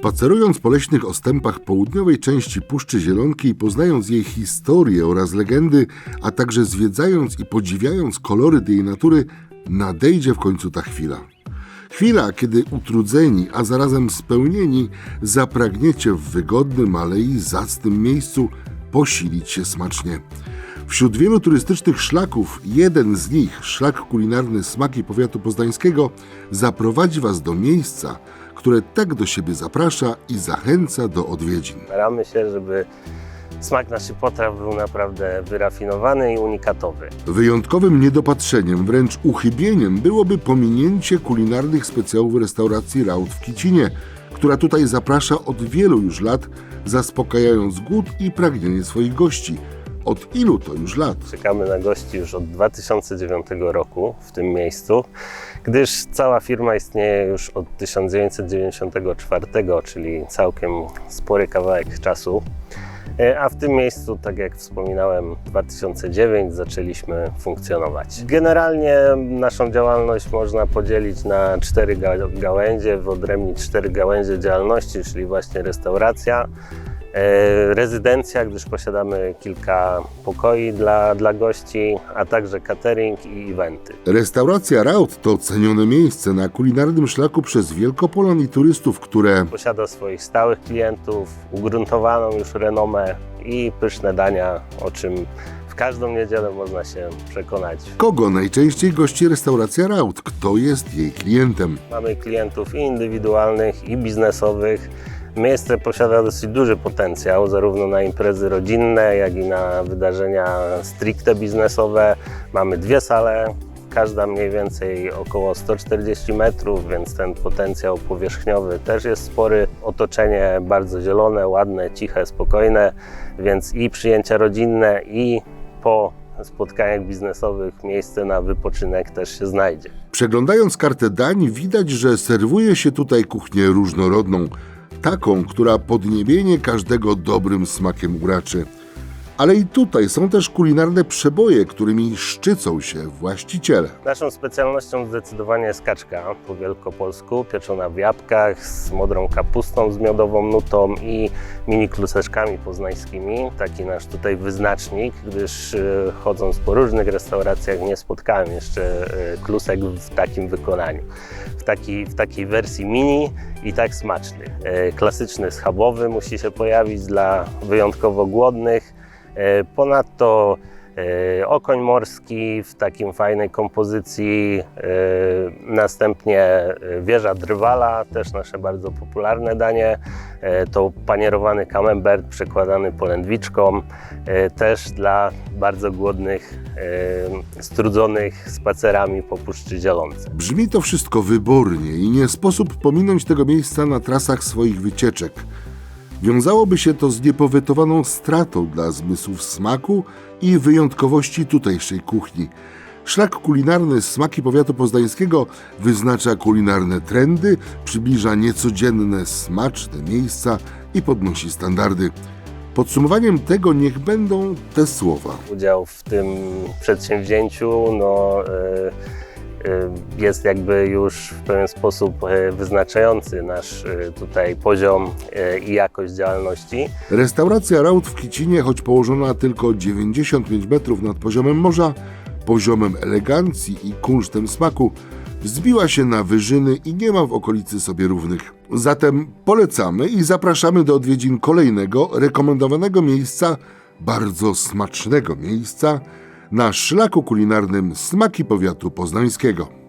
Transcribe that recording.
Spacerując po leśnych ostępach południowej części Puszczy Zielonkiej, poznając jej historię oraz legendy, a także zwiedzając i podziwiając kolory tej natury, nadejdzie w końcu ta chwila. Chwila, kiedy utrudzeni, a zarazem spełnieni, zapragniecie w wygodnym, ale i zacnym miejscu posilić się smacznie. Wśród wielu turystycznych szlaków, jeden z nich, szlak kulinarny Smaki Powiatu Poznańskiego, zaprowadzi Was do miejsca, które tak do siebie zaprasza i zachęca do odwiedzin. Staramy się, żeby smak naszych potraw był naprawdę wyrafinowany i unikatowy. Wyjątkowym niedopatrzeniem, wręcz uchybieniem byłoby pominięcie kulinarnych specjałów restauracji Raut w Kicinie, która tutaj zaprasza od wielu już lat, zaspokajając głód i pragnienie swoich gości. Od ilu to już lat? Czekamy na gości już od 2009 roku w tym miejscu, gdyż cała firma istnieje już od 1994, czyli całkiem spory kawałek czasu. E, A w tym miejscu, tak jak wspominałem, 2009 zaczęliśmy funkcjonować. Generalnie naszą działalność można podzielić na cztery ga- gałęzie, wyodrębnić cztery gałęzie działalności, czyli właśnie restauracja, rezydencja, gdyż posiadamy kilka pokoi dla, dla gości, a także catering i eventy. Restauracja Raut to cenione miejsce na kulinarnym szlaku przez Wielkopolan i turystów, które Posiada swoich stałych klientów, ugruntowaną już renomę i pyszne dania, o czym w każdą niedzielę można się przekonać. kogo najczęściej gości restauracja Raut, kto jest jej klientem. Mamy klientów i indywidualnych, i biznesowych. Miejsce posiada dosyć duży potencjał, zarówno na imprezy rodzinne, jak i na wydarzenia stricte biznesowe. Mamy dwie sale, każda mniej więcej około 140 metrów, więc ten potencjał powierzchniowy też jest spory. Otoczenie bardzo zielone, ładne, ciche, spokojne, więc i przyjęcia rodzinne, i po spotkaniach biznesowych miejsce na wypoczynek też się znajdzie. Przeglądając kartę dań, widać, że serwuje się tutaj kuchnię różnorodną, taką, która podniebienie każdego dobrym smakiem uraczy. Ale i tutaj są też kulinarne przeboje, którymi szczycą się właściciele. Naszą specjalnością zdecydowanie jest kaczka po wielkopolsku, pieczona w jabłkach z modrą kapustą z miodową nutą i mini kluseczkami poznańskimi. Taki nasz tutaj wyznacznik, gdyż e, chodząc po różnych restauracjach nie spotkałem jeszcze e, klusek w takim wykonaniu. W, taki, w takiej wersji mini i tak smaczny. E, Klasyczny schabowy musi się pojawić dla wyjątkowo głodnych. E, Ponadto e, okoń morski w takim fajnej kompozycji, e, następnie wieża drwala, też nasze bardzo popularne danie, to panierowany camembert przekładany polędwiczką, też dla bardzo głodnych, strudzonych spacerami po Puszczy Zielonce. Brzmi to wszystko wybornie i nie sposób pominąć tego miejsca na trasach swoich wycieczek. Wiązałoby się to z niepowetowaną stratą dla zmysłów smaku i wyjątkowości tutejszej kuchni. Szlak kulinarny Smaki Powiatu Poznańskiego wyznacza kulinarne trendy, przybliża niecodzienne, smaczne miejsca i podnosi standardy. Podsumowaniem tego niech będą te słowa. Udział w tym przedsięwzięciu no, e, jest jakby już w pewien sposób e, wyznaczający nasz e, tutaj poziom i jakość działalności. Restauracja Raut w Kicinie, choć położona tylko 95 metrów nad poziomem morza, poziomem elegancji i kunsztem smaku, wzbiła się na wyżyny i nie ma w okolicy sobie równych. Zatem polecamy i zapraszamy do odwiedzin kolejnego rekomendowanego miejsca, bardzo smacznego miejsca, na szlaku kulinarnym Smaki Powiatu Poznańskiego.